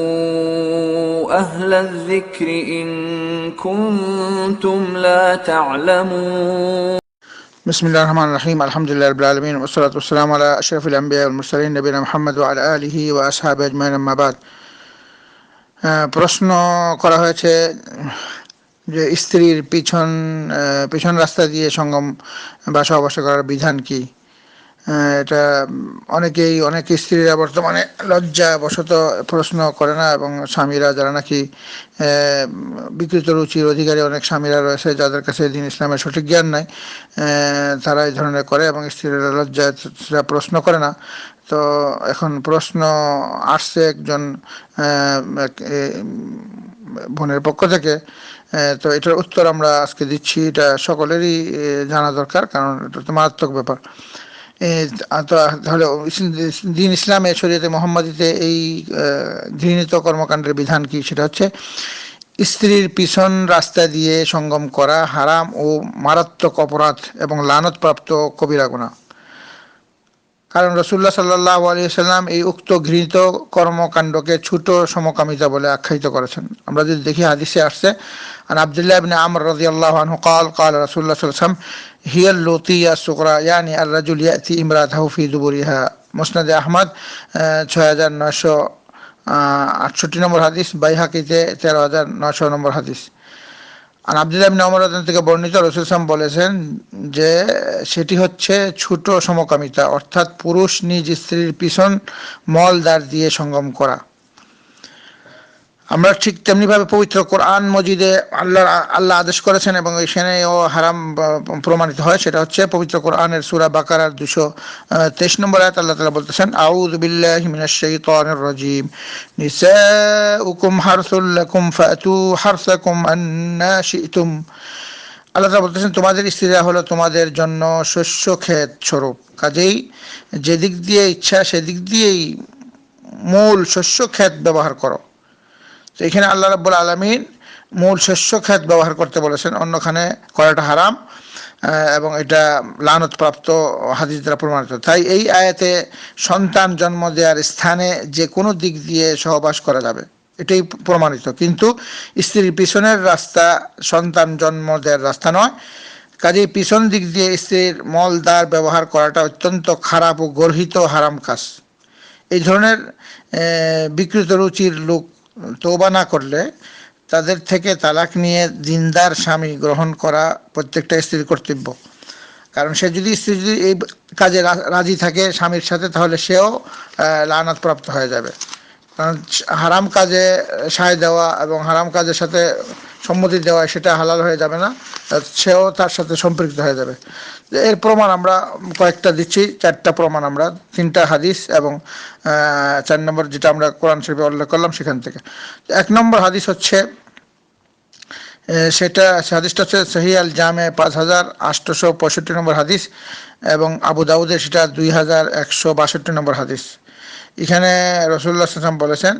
فاسألوا أهل الذكر إن كنتم لا تعلمون بسم الله الرحمن الرحيم الحمد لله رب العالمين والصلاة والسلام على أشرف الأنبياء والمرسلين نبينا محمد وعلى آله وأصحابه أجمعين أما بعد আহ, প্রশ্ন করা হয়েছে যে স্ত্রীর পিছন আহ, পিছন রাস্তা দিয়ে সঙ্গম বা সহবাস করার বিধান কি আহ, এটা অনেকেই, অনেক স্ত্রীরা বর্তমানে লজ্জা বশত প্রশ্ন করে না এবং স্বামীরা যারা নাকি বিকৃত রুচির অধিকারী অনেক স্বামীরা রয়েছে যাদের কাছে দিন ইসলামের সঠিক জ্ঞান নাই তারা এই ধরনের করে এবং স্ত্রীরা লজ্জা সেটা প্রশ্ন করে না। তো এখন প্রশ্ন আসছে একজন বোনের পক্ষ থেকে তো এটার উত্তর আমরা আজকে দিচ্ছি। এটা সকলেরই জানা দরকার কারণ এটা তো মারাত্মক ব্যাপার। তাহলে দিন ইসলামে শরীয়তে মোহাম্মদীতে এই ঘৃণিত কর্মকাণ্ডের বিধান কি? সেটা হচ্ছে স্ত্রীর পিছন রাস্তা দিয়ে সঙ্গম করা হারাম ও মারাত্মক অপরাধ এবং লানতপ্রাপ্ত কবিরা কারণ রসুল্লাহ সাল্লাহ আলী সাল্লাম এই উক্ত ঘৃণিত কর্মকাণ্ডকে ছোট সমকামিতা বলে আখ্যায়িত করেছেন আমরা যদি দেখি হাদিসে আসছে আর আবদুল্লাহ ইবনে আমর রাদিয়াল্লাহু আনহু قال قال رسول الله صلى الله عليه وسلم هي اللوطية الصغرى يعني الرجل يأتي امرأته في دبرها মুসনাদ আহমদ ছয় হাজার নয়শো আটষট্টি নম্বর হাদিস বাইহাকিতে তেরো হাজার নয়শো নম্বর হাদিস আর আব্দুল্লাহ ইবনে অমর থেকে বর্ণিত রসুল সাল্লাম বলেছেন যে সেটি হচ্ছে ছোট সমকামিতা, অর্থাৎ পুরুষ নিজ স্ত্রীর পিছন মল দ্বার দিয়ে সঙ্গম করা। আমরা ঠিক তেমনি ভাবে পবিত্র কোরআন মজিদে আল্লাহ আল্লাহ আদেশ করেছেন এবং সেখানেও হারাম প্রমাণিত হয়, সেটা হচ্ছে পবিত্র কোরআনের সূরা বাকারার দুশো তেইশ নম্বর আয়াত আল্লাহ তালা বলতেছেন, আউযু বিল্লাহি মিনাশ শাইতানির রাজিম। নিসাউকুম হারসুল লাকুম ফাতু হারসাকুম আন্না শি'তুম। আল্লাহ তাআলা বলতেছেন, তোমাদের স্ত্রীরা হলো তোমাদের জন্য শস্য ক্ষেত স্বরূপ। কাজেই যেদিক দিয়ে ইচ্ছা সেদিক দিয়েই মূল শস্য ক্ষেত ব্যবহার করো। তো এখানে আল্লাহ রাব্বুল আলমিন মূল শস্য ক্ষেত ব্যবহার করতে বলেছেন, অন্যখানে করাটা হারাম এবং এটা লানতপ্রাপ্ত হাদিস দ্বারা প্রমাণিত। তাই এই আয়াতে সন্তান জন্ম দেওয়ার স্থানে যে কোনো দিক দিয়ে সহবাস করা যাবে, এটাই প্রমাণিত। কিন্তু স্ত্রীর পিছনের রাস্তা সন্তান জন্ম দেওয়ার রাস্তা নয়, কাজেই পিছন দিক দিয়ে স্ত্রীর মলদার ব্যবহার করাটা অত্যন্ত খারাপ ও গর্হিত হারাম কাজ। এই ধরনের বিকৃত রুচির লোক তৌবা না করলে তাদের থেকে তালাক নিয়ে দিনদার স্বামী গ্রহণ করা প্রত্যেকটা স্ত্রীর কর্তব্য। কারণ সে যদি স্ত্রী যদি এই কাজে রাজি থাকে স্বামীর সাথে, তাহলে সেও লানাত প্রাপ্ত হয়ে যাবে। কারণ হারাম কাজে সায় দেওয়া এবং হারাম কাজের সাথে সম্মতি দেওয়া সেটা হালাল হয়ে যাবে না সেও তার সাথে সম্পৃক্ত হয়ে যাবে। এর প্রমাণ আমরা কয়েকটা দিচ্ছি, চারটা প্রমাণ আমরা, তিনটা হাদিস এবং চার নম্বর যেটা আমরা কোরআন শরীফে উল্লেখ করলাম সেখান থেকে। এক নম্বর হাদিস হচ্ছে সেটা হাদিসটা হচ্ছে সহি আল জামে পাঁচ হাজার আটশোশো পঁয়ষট্টি নম্বর হাদিস এবং আবু দাউদে সেটা দুই হাজার একশো বাষট্টি নম্বর হাদিস। এখানে রসুল্লাহ বলেছেন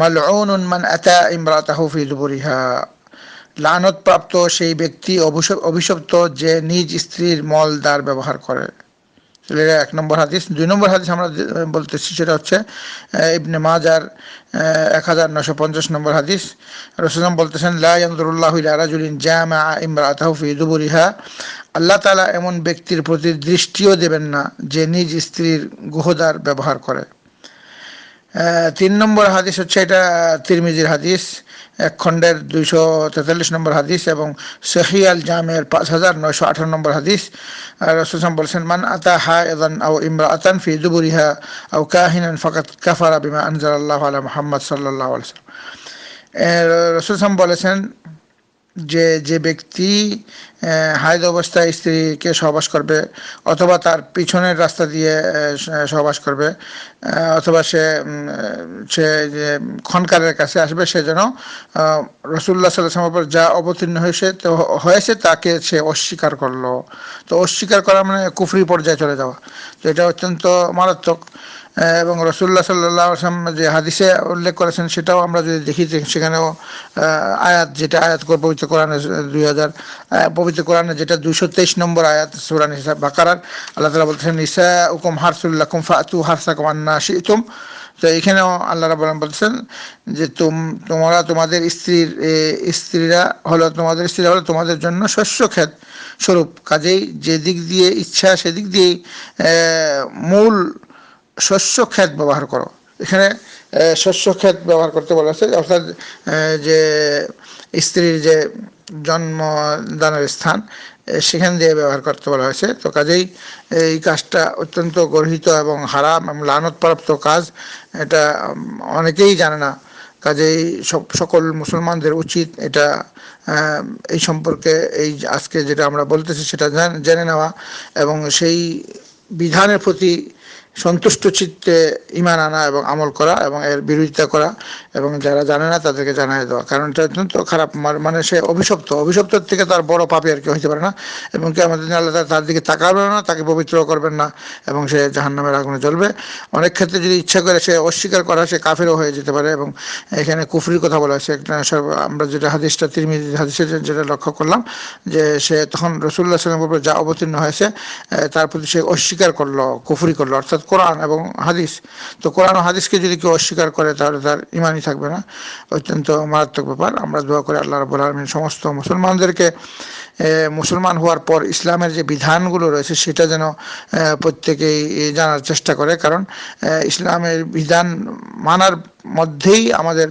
মালউন মান আতা ইমরাতাহু ফি দুবুরিহা। লানতপ্রাপ্ত সেই ব্যক্তি অভিশপ, অভিশপ্ত যে নিজ স্ত্রীর মল দ্বার ব্যবহার করে। এক নম্বর হাদিস। দুই নম্বর হাদিস আমরা বলতেছি সেটা হচ্ছে ইবনে মাজার এক হাজার নশো পঞ্চাশ নম্বর হাদিস। রসুলাম বলতেছেন, লা ইয়ানজুরুল্লাহু ইলা রাজুলিন জামা ইমরাতাহু ফি দুবুরিহা। আল্লাহ তাআলা এমন ব্যক্তির প্রতি দৃষ্টিও দেবেন না যে নিজ স্ত্রীর গুহদার ব্যবহার করে। তিন নম্বর হাদিস হচ্ছে এটা তিরমিজির হাদিস, এক খণ্ডের দুইশো তেতাল্লিশ নম্বর হাদিস এবং সহি আল জামের পাঁচ হাজার নয়শো আঠারো নম্বর হাদিস। আর রসুলাম বলছেন, মান আতা হা এদান আও ইমরা আতান ফি দুবুরিহা আও কাহিনান ফাকাত কাফারা বিমা আনজাল আল্লাহ আলা মুহাম্মদ সাল্লাহ আলসালাম রসুলাম বলেছেন যে যে ব্যক্তি হায়দ অবস্থায় স্ত্রীকে সহবাস করবে অথবা তার পিছনের রাস্তা দিয়ে সহবাস করবে। অথবা সে সে যে খনকারের কাছে আসবে, সে যেন রসুল্লাহ সাল্লাহ উপর যা অবতীর্ণ হয়েছে, তো হয়েছে তাকে সে অস্বীকার করল। তো অস্বীকার করা মানে কুফরি পর্যায়ে চলে যাওয়া। তো এটা অত্যন্ত মারাত্মক। এবং রসুল্লাহ সাল্লাহ আসলাম যে হাদিসে উল্লেখ করেছেন, সেটাও আমরা যদি দেখি সেখানেও আয়াত, যেটা আয়াত কর- পবিত্র কোরআনে দুই হাজার কোরআনে যেটা দুশো তেইশ নম্বর আয়াত সুরান হিসাব বাকারার, আল্লাহ তালা বলতেছেন ইসা উকুম হারসুল্লাকুম ফাতু হারসাকুম আন্না শিতুম। তো এখানেও আল্লাহ রাবুল বলছেন যে তুম, তোমরা তোমাদের স্ত্রীর স্ত্রীরা হলো, তোমাদের স্ত্রীরা হলো তোমাদের জন্য শস্য ক্ষেত স্বরূপ। কাজেই যে দিক দিয়ে ইচ্ছা, সেদিক দিয়েই মূল শস্য ক্ষেত ব্যবহার করো। এখানে শস্য ক্ষেত ব্যবহার করতে বলা হয়েছে, অর্থাৎ যে স্ত্রীর যে জন্মদানের স্থান সেখান দিয়ে ব্যবহার করতে বলা হয়েছে। তো কাজেই এই কাজটা অত্যন্ত গর্হিত এবং হারাম এবং লানতপ্রাপ্ত কাজ। এটা অনেকেই জানে না। কাজেই সকল মুসলমানদের উচিত এটা এই সম্পর্কে এই আজকে যেটা আমরা বলতেছি সেটা জেনে নেওয়া এবং সেই বিধানের প্রতি সন্তুষ্ট চিত্তে ইমান আনা এবং আমল করা এবং এর বিরোধিতা করা এবং যারা জানে না তাদেরকে জানাই দেওয়া। কারণ এটা অত্যন্ত খারাপ মানে সে অভিশপ্ত। অভিশপ্তর থেকে তার বড় পাপি আর কি হইতে পারে না। এবং কি আমাদের আল্লাহ তার দিকে তাকাবে না, তাকে পবিত্র করবেন না এবং সে জাহান নামের আগুনে জ্বলবে। অনেক ক্ষেত্রে যদি ইচ্ছা করে সে অস্বীকার করা, সে কাফেরও হয়ে যেতে পারে এবং এখানে কুফরির কথা বলা হয়েছে। একটা আমরা যেটা হাদিসটা তিরমি হাদিসের যেটা লক্ষ্য করলাম যে সে তখন রসুল্লাহ সাল্লামের উপর যা অবতীর্ণ হয়েছে তার প্রতি সে অস্বীকার করল, কুফরি করল। অর্থাৎ কোরআন এবং হাদিস। তো কোরআন ও হাদিসকে যদি কেউ অস্বীকার করে, তাহলে তার ইমানই থাকবে না। অত্যন্ত মারাত্মক ব্যাপার। আমরা দোয়া করে আল্লাহ রবুল আলমিন সমস্ত মুসলমানদেরকে মুসলমান হওয়ার পর ইসলামের যে বিধানগুলো রয়েছে, সেটা যেন প্রত্যেকেই জানার চেষ্টা করে। কারণ ইসলামের বিধান মানার মধ্যেই আমাদের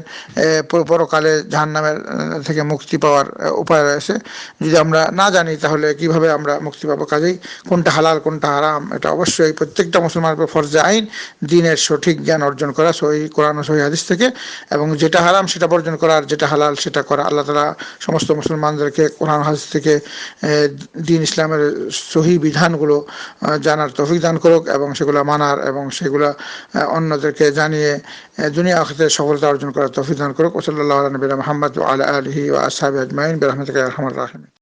পরকালে জাহান নামের থেকে মুক্তি পাওয়ার উপায় রয়েছে। যদি আমরা না জানি তাহলে কীভাবে আমরা মুক্তি পাবো? কাজেই কোনটা হালাল, কোনটা হারাম, এটা অবশ্যই প্রত্যেকটা মুসলমানের উপর ফরজে আইন, দিনের সঠিক জ্ঞান অর্জন করা, সহি কোরআন সহি হাদিস থেকে। এবং যেটা হারাম সেটা বর্জন করা, আর যেটা হালাল সেটা করা। আল্লাহ তালা সমস্ত মুসলমানদেরকে কোরআন হাদিস থেকে দিন ইসলামের সহি বিধানগুলো জানার তফিক দান করুক এবং সেগুলো মানার এবং সেগুলো অন্যদেরকে জানিয়ে দুনিয়া আখতে সফলতা অর্জন করার তফিদান করুক। ওসল্লাহ নবীরা মোহাম্মদ আলা আলহি ও আসাবি আজমাইন। বেরহমতিক রহমান। রাহিম